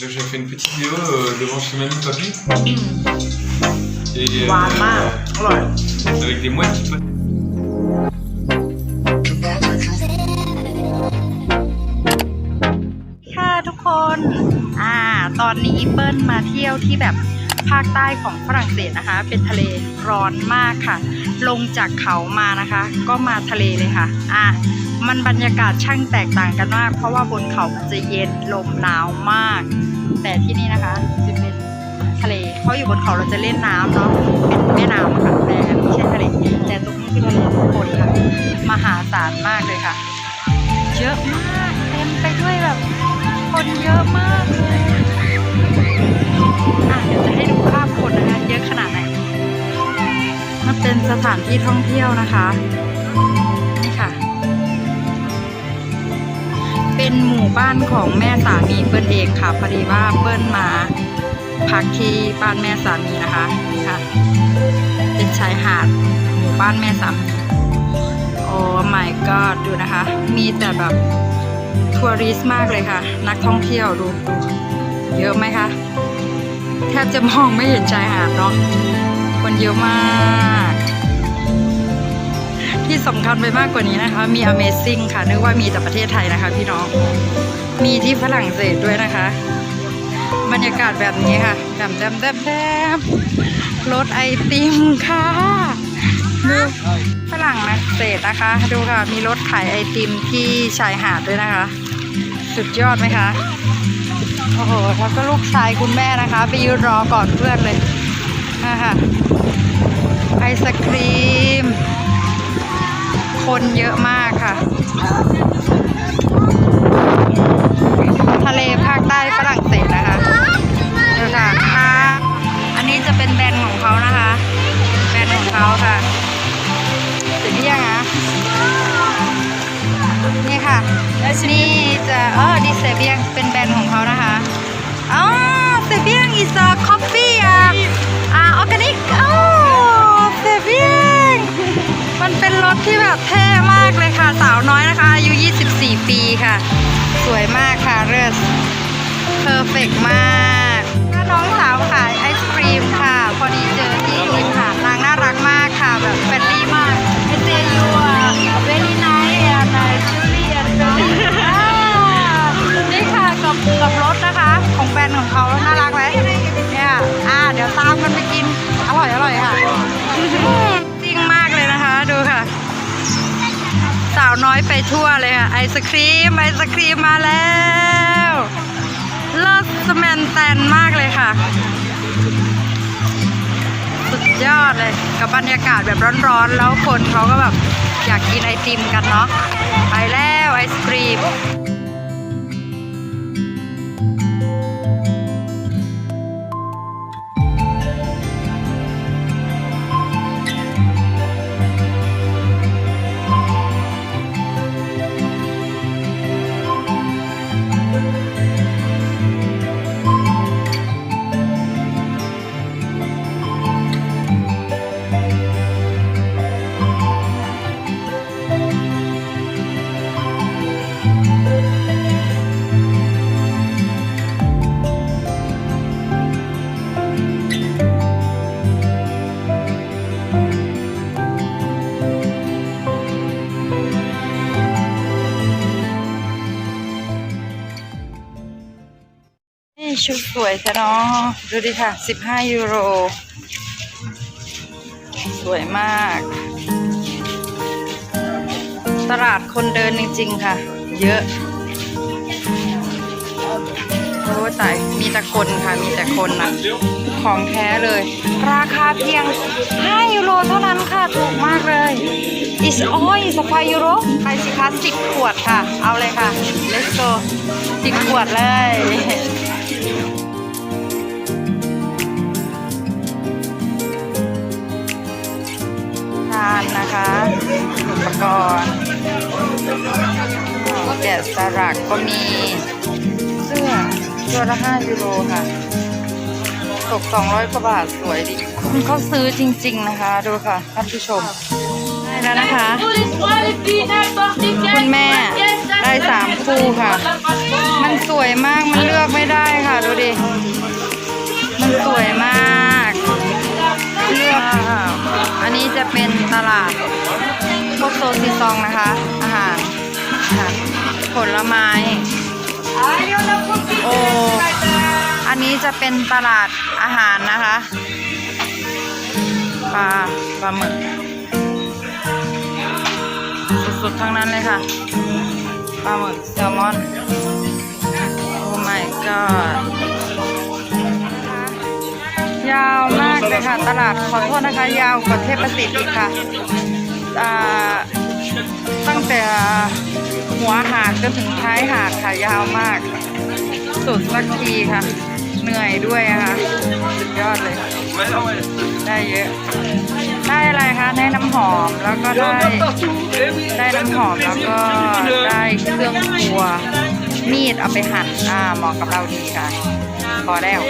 Donc j'ai fait une petite vidéo euh, devant chez Mamie Papy. Et หวานมากอร่อย avec des mouettes qui passent. ค่ะทุกคน อ่า ตอนนี้เปิ้ลมาเที่ยวที่แบบ ภาคใต้ของฝรั่งเศสนะคะ เป็นทะเลร้อนมากค่ะ ลงจากเขามานะคะ ก็มาทะเลเลยค่ะ อ่ามันบรรยากาศช่างแตกต่างกันมาก เพราะว่าบนเขามันจะเย็นลมหนาวมาก แต่ที่นี่นะคะจะเป็นทะเล เพราะอยู่บนเขาเราจะเล่นน้ำเนาะ เป็นแม่น้ำค่ะแต่ไม่ใช่ทะเล แต่ตรงนี้คือทะเลทุกคนค่ะ มหาศาลมากเลยค่ะ เยอะมาก เต็มไปด้วยแบบคนเยอะมากเลย เดี๋ยวจะให้ดูภาพคนนะคะ เยอะขนาดไหนมันเป็นสถานที่ท่องเที่ยวนะคะ นี่ค่ะ เป็นหมู่บ้านของแม่สามีเปิ้ลเองค่ะ พอดีว่าเปิ้ลมาพักที่บ้านแม่สามีนะคะนี่ค่ะ เป็นชายหาดหมู่บ้านแม่สามี โอ้ my god ดูนะคะ มีแต่แบบทัวริสต์มากเลยค่ะ นักท่องเที่ยวดูดู เยอะไหมคะ แทบจะมองไม่เห็นชายหาดเนาะคนเยอะมาก ที่สำคัญไปมากกว่านี้นะคะ มี Amazing ค่ะ นึกว่ามีแต่ประเทศไทยนะคะ พี่น้อง มีที่ฝรั่งเศสด้วยนะคะ บรรยากาศแบบนี้ค่ะแดมแดมแดมแดมรถไอติมค่ะดูฝรั่งนักเศสนะคะ ดูค่ะ มีรถขายไอติมที่ชายหาดด้วยนะคะ สุดยอดไหมคะ โอ้โหแล้วก็ลูกชายคุณแม่นะคะ ไปยืนรอก่อนเพื่อนเลยนะคะไอศครีม คนเยอะมากค่ะทะ is a coffee อะอ่าออร์แกนิกอ๋อเซเบียงมันเป็นรถที่แบบเท่มากเลยค่ะ สาวน้อยนะคะ อายุ 24 ปีค่ะ สวยมากค่ะเรสเพอร์เฟกมากน้องสาวขายไอศครีมค่ะ พอดีเจอที่ริมหาดนางน่ารักมากค่ะแบบเฟรน ทั่วเลยค่ะ ไอศครีม ไอศครีมมาแล้วเลิศสแมนแตนมากเลยค่ะ สุดยอดเลย กับบรรยากาศแบบร้อนๆ แล้วคนเขาก็แบบอยากกินไอติมกันเนาะ ไปแล้วไอศครีม ชุดสวยจ้ะเนาะดูดิค่ะ 15 ยูโร สวยมาก ตลาดคนเดินจริง ๆ ค่ะ เยอะโอ้ตายมีแต่คนค่ะ มีแต่คนนะของแท้เลย ราคาเพียง 5 ยูโรเท่านั้นค่ะ ถูกมากเลย is all is 5ยูโรไปสิคะ10 ขวดค่ะ เอาเลยค่ะ let's go 10 ขวดเลย ก่อนแกะสลักก็มีเสื้อตัวละห้ายูโรค่ะ ตกสองร้อยกว่าบาทสวยดีคุณเขาซื้อจริง ๆนะคะ ดูค่ะท่านผู้ชม ได้แล้วนะคะ คุณแม่ได้สามคู่ค่ะ มันสวยมากมันเลือกไม่ได้ค่ะ ดูดิ มันสวยมาก เลือก อันนี้จะเป็นตลาด โซซีซองนะคะ อาหารค่ะผลไม้ โอ้ อันนี้จะเป็นตลาดอาหารนะคะปลาปลาหมึกสุดๆทั้งนั้นเลยค่ะปลาหมึกแซลมอน โอ้ my god ยาวมากเลยค่ะ ตลาดขอโทษนะคะ ยาวกว่าเทพประสิทธิ์อีกค่ะ ตั้งแต่หัวหาดจนถึงท้ายหาดค่ะยาวมาก สุดสักทีค่ะ เหนื่อยด้วยค่ะสุดยอดเลย ได้เยอะ ได้อะไรคะ ได้น้ำหอมแล้วก็ได้ได้น้ำหอมแล้วก็ได้เครื่องครัวมีดเอาไปหั่นอ่าเหมาะกับเราดีค่ะ พอแล้ว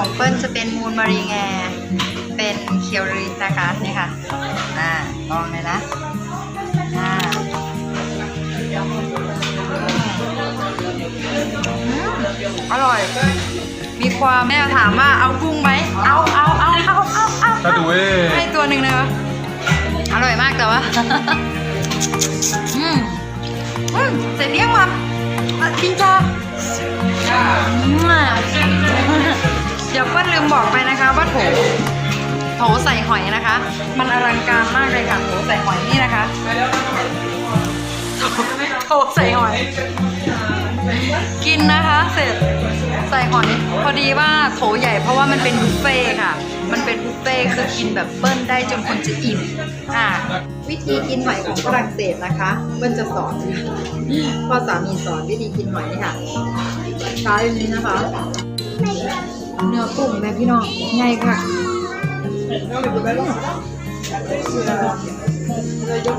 ของเปิ้ลจะเป็นมูนมารีแงเป็นเคียวริสนะคะนี่ค่ะอ่าลองเลยนะอ่าอืมอร่อย มีความแม่ถามว่าเอากุ้งไหมเอาเอาเอาเอาเอาเอา Pas doué ให้ตัวหนึ่งเลยเหรออร่อยมากแต่ว่าอืมอืมเสร็จเรียงมาอะกินจออืมอะ เดี๋ยวเปิ้ลลืมบอกไปนะคะว่าโถโถใส่หอยนะคะ มันอลังการมากเลยค่ะโถใส่หอยนี่นะคะโถโถใส่หอย กินนะคะเสร็จใส่หอยพอดีว่าโถใหญ่เพราะว่ามันเป็นบุฟเฟ่ค่ะ มันเป็นบุฟเฟ่คือกินแบบเบิ้ลได้จนคนจะอิ่มอ่าวิธีกินหอยของฝรั่งเศสนะคะเบิ้ลจะสอนพ่อสามีสอนวิธีกินหอยนี่ค่ะใช้อันนี้นะคะ เนื้อกุ้งแม่พี่น้องใหญ่ค่ะ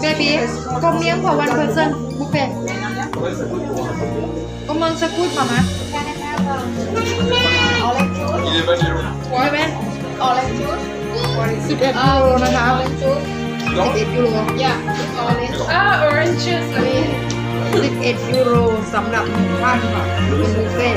เบบี้ก็เมียง for one person buffet Comment ça coûte, maman Il est vanillé. ใช่ไหมสิบเอ็ดยูโรนะคะสิบเอ็ดยูโร Ah, orange juice. สิบเอ็ดยูโรสำหรับหนึ่งท่านค่ะเป็นบุฟเฟ่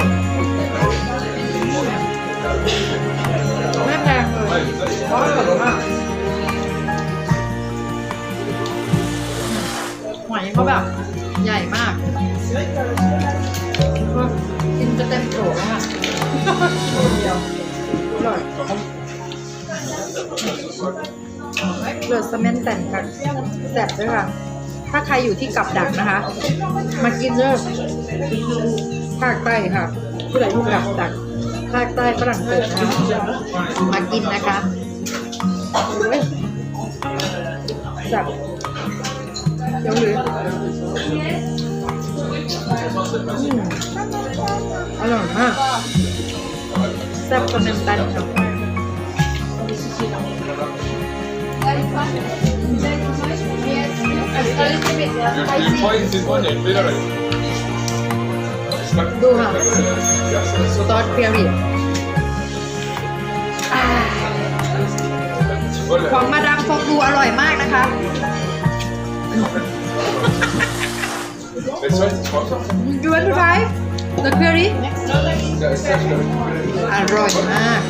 เลือดสเมนแต่นค่ะแซ่บด้วยค่ะ ถ้าใครอยู่ที่กับดักนะคะ มากินเด้อภาคใต้ค่ะผู้ใดอยู่กับดักภาคใต้ฝรั่งเศสนะคะมากินนะคะโอ้ยจับเดี๋ยวหรืออร่อยมากแซ่บกว่าน้ำตาลค่ะ สตอสเพียรีของมาดามฟองดูอร่อยมากนะคะ Mais ça, c'est pas ça. You want to try the curry Ça, ça, je l'avais อร่อยมาก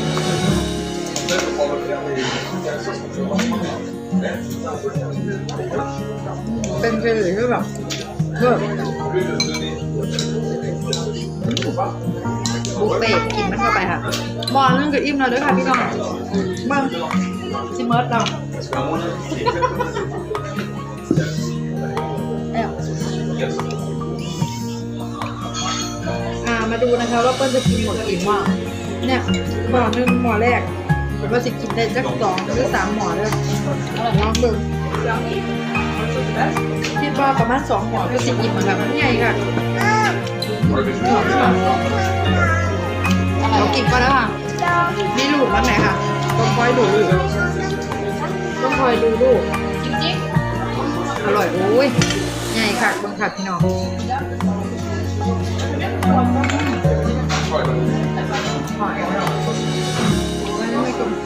เป็นเคอรี่ที่แบบเพิ่มบุฟเฟ่ต์กินมันเข้าไปค่ะบอลนึงกับอิ่มแล้วด้วยค่ะพี่น้องเบิ้งซิเมิร์ดเรา Parce qu'à mon avis, c'est exactement แออ่ามาดูนะคะว่าเปิ้ลจะกินหมดกี่หม้อเนี่ยหม้อหนึ่งหม้อแรก ผมว่าจะกินได้สักสองหรือสามหม้อเลยลองดูคิดว่าประมาณสองหม้อก็สิบอิ่มอะค่ะมันใหญ่ค่ะเรากินก็แล้วค่ะมีลูกบ้างไหมคะต้องคอยดูลูกต้องคอยดูลูกอร่อยโอ้ยใหญ่ค่ะบังคับพี่น้องหอย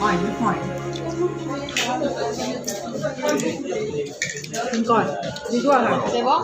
อยไม่หอยกินก่อนดีด้วยค่ะเดี๋ยวบอก